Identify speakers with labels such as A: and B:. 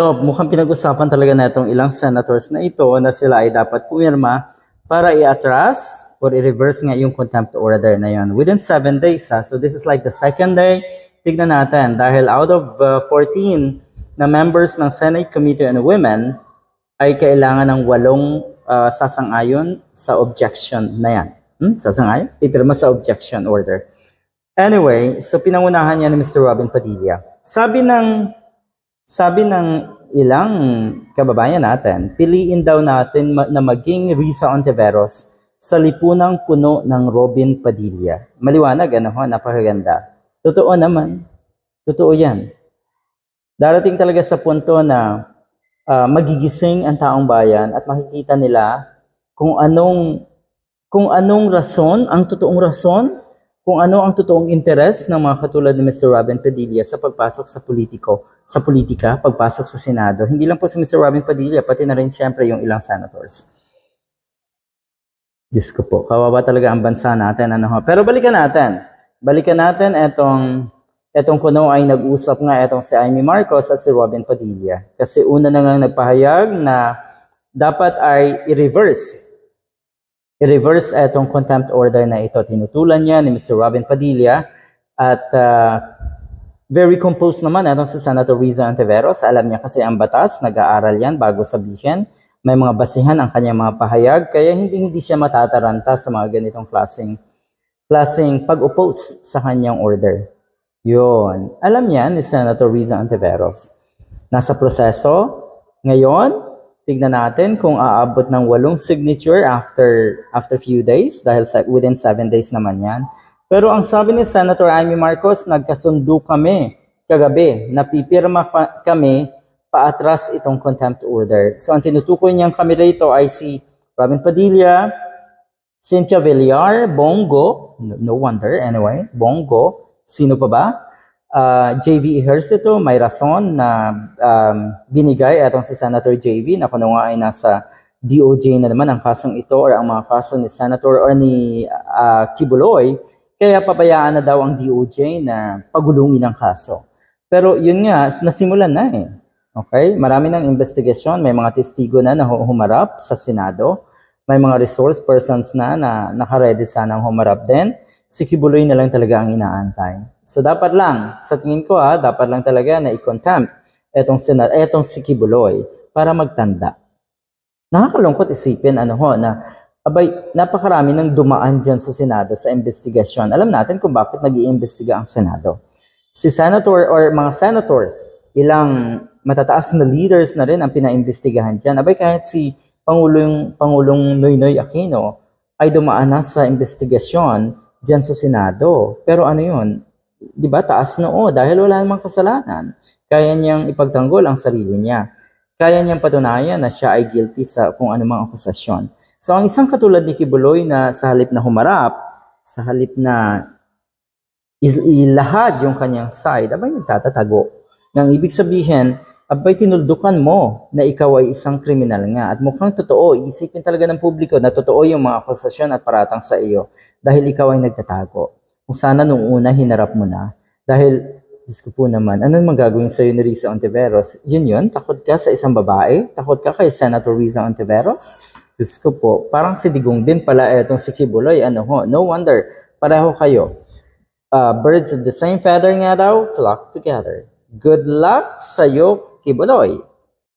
A: eto, mukhang pinag-usapan talaga na itong ilang senators na ito na sila ay dapat pumirma para i-atras or i-reverse nga yung contempt order na yon within 7 days. Ha? So this is like the second day. Tignan natin, dahil out of uh, 14 na members ng Senate Committee on Women, ay kailangan ng walong uh, sasang-ayon sa objection na yan. Hmm? Sasang-ayon? Ipirma sa objection order. Anyway, so pinangunahan niya ni Mr. Robin Padilla. Sabi ng sabi ng ilang kababayan natin, piliin daw natin na maging Risa Ontiveros sa lipunang puno ng Robin Padilla. Maliwanag, ano ho, napakaganda. Totoo naman. Totoo yan. Darating talaga sa punto na ah, magigising ang taong bayan at makikita nila kung anong kung anong rason, ang totoong rason, kung ano ang totoong interes ng mga katulad ni Mr. Robin Padilla sa pagpasok sa politiko, sa politika, pagpasok sa Senado. Hindi lang po si Mr. Robin Padilla, pati na rin siyempre yung ilang senators. Diyos ko po, kawawa talaga ang bansa natin. Ano ho. Pero balikan natin. Balikan natin etong etong kuno ay nag-usap nga etong si Amy Marcos at si Robin Padilla. Kasi una na nga nagpahayag na dapat ay i-reverse i-reverse etong contempt order na ito. Tinutulan niya ni Mr. Robin Padilla at ah, very composed naman etong si Senator Riza Antiveros. Alam niya kasi ang batas, nag-aaral yan bago sabihin. May mga basihan ang kanyang mga pahayag, kaya hindi hindi siya matataranta sa mga ganitong klaseng klaseng pag-oppose sa kanyang order. Yun. Alam niya ni Senator Riza Antiveros. Nasa proseso. Ngayon, tignan natin kung aabot ng walong signature after after few days dahil sa, within seven days naman yan. Pero ang sabi ni Senator Amy Marcos, nagkasundo kami kagabi na pipirma ka- kami paatras itong contempt order. So ang tinutukoy niyang kami rito ay si Robin Padilla, Cynthia Villar, Bongo, no, wonder anyway, Bongo, sino pa ba? Ah, JV Ejercito, may rason na um, binigay atong si Senator JV na kuno nga ay nasa DOJ na naman ang kasong ito or ang mga kaso ni Senator or ni ah, Kibuloy, kaya pabayaan na daw ang DOJ na pagulungin ang kaso. Pero yun nga, nasimulan na eh. Okay? Marami ng investigasyon, may mga testigo na na hu- humarap sa Senado, may mga resource persons na na nakaredy sanang humarap din. Si Kibuloy na lang talaga ang inaantay. So dapat lang, sa tingin ko ha, dapat lang talaga na i-contempt etong, Senado, etong si Kibuloy para magtanda. Nakakalungkot isipin ano ho na abay napakarami ng dumaan diyan sa Senado sa investigasyon. Alam natin kung bakit nag-iimbestiga ang Senado. Si senator or mga senators, ilang matataas na leaders na rin ang pinaimbestigahan diyan. Abay kahit si Pangulong Pangulong Noynoy Aquino ay dumaan na sa investigasyon diyan sa Senado. Pero ano 'yun? 'Di ba taas noo dahil wala namang kasalanan. Kaya niyang ipagtanggol ang sarili niya kaya niyang patunayan na siya ay guilty sa kung anumang akusasyon. So ang isang katulad ni Kibuloy na sa halip na humarap, sa halip na il- ilahad yung kanyang side, abay nagtatatago. Nang ibig sabihin, abay tinuldukan mo na ikaw ay isang kriminal nga. At mukhang totoo, isipin talaga ng publiko na totoo yung mga akusasyon at paratang sa iyo dahil ikaw ay nagtatago. Kung sana nung una hinarap mo na. Dahil Diyos ko po naman, ano naman gagawin sa'yo ni Risa Ontiveros? Yun yun, takot ka sa isang babae? Takot ka kay Senator Risa Ontiveros? Diyos ko po, parang si Digong din pala etong si Kibuloy. Ano ho, no wonder, pareho kayo. Uh, birds of the same feather nga daw, flock together. Good luck sa'yo, Kibuloy.